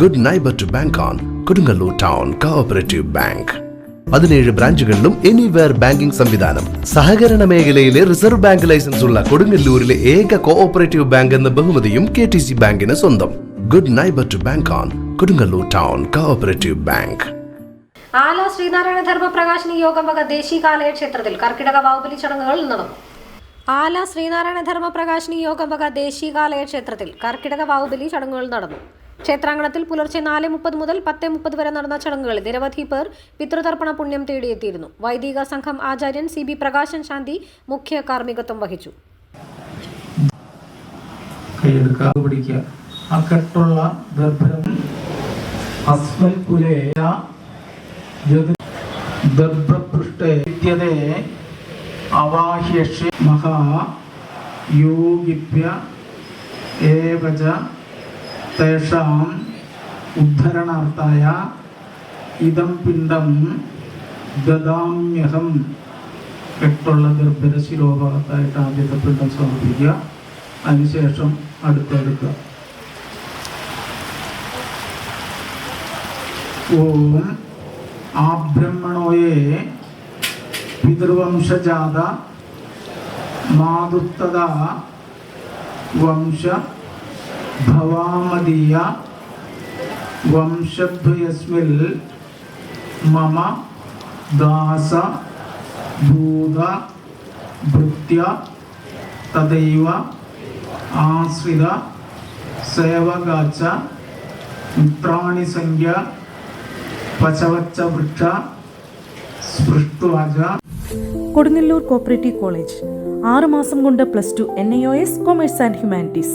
Good neighbour to bank on Kodungallur town cooperative bank പതിനേഴ് ബ്രാഞ്ചുകളിലും anywhere banking സംവിധാനം സഹകരണ മേഖലയിലെ റിസർവ് ബാങ്ക് ലൈസൻസ് ഉള്ള കൊടുങ്ങല്ലൂരിലെ ഏക കോഓപ്പറേറ്റീവ് ബാങ്ക് എന്ന ബഹുമതിയും കെ ടി സി ബാങ്കിന് സ്വന്തം good neighbour to bank on Kodungallur town cooperative bank Ala Sreenarayana Dharma Prakashini യോഗം വക ദേശീകാലയ ക്ഷേത്രത്തിൽ കർക്കിടക വാവുബലി ചടങ്ങുകൾ നടന്നു ആല ശ്രീനാരായണ ധർമ്മ പ്രകാശിനി യോഗം വക ദേശീകാലയ ക്ഷേത്രത്തിൽ കർക്കിടക വാവുബലി ചടങ്ങുകൾ നടന്നു ക്ഷേത്രാങ്കണത്തിൽ പുലർച്ചെ നാല് മുപ്പത് മുതൽ പത്ത് മുപ്പത് വരെ നടന്ന ചടങ്ങുകളിൽ നിരവധി പേർ പിതൃതർപ്പണ പുണ്യം തേടിയെത്തിയിരുന്നു വൈദിക സംഘം ആചാര്യൻ സി ബി പ്രകാശൻ ശാന്തി മുഖ്യ കാർമ്മികത്വം വഹിച്ചു അവാഹ്യക്ഷി മഹാ യോഗിപ്യ ഏവജ തേഷാം ഉദ്ധരണാർത്ഥായ ഇതം പിണ്ടം ദദാമ്യഹം കെട്ടുള്ള ഗർഭരശിലോഭാഗത്തായിട്ട് ആദ്യത്തെ പിണ്ടം സമർപ്പിക്കുക അതിനുശേഷം അടുത്തെടുക്കുക ഓം ആബ്രഹ്മണോയെ പിതൃവംശജാത മാതുത്തത വംശ ഭവാമതീയ വംശദ്വയസ്മിൽ മമ ദാസ ഭൂത ഭൃത്യ തദൈവ ആശ്രിത സേവകാച്ച മിത്രാണി സംഖ്യ പശവച്ച വൃക്ഷ സ്പൃഷ്ടുവാച കൊടുങ്ങല്ലൂർ കോപ്പറേറ്റീവ് കോളേജ് മാസം കൊണ്ട് plus two N I O S commerce and humanities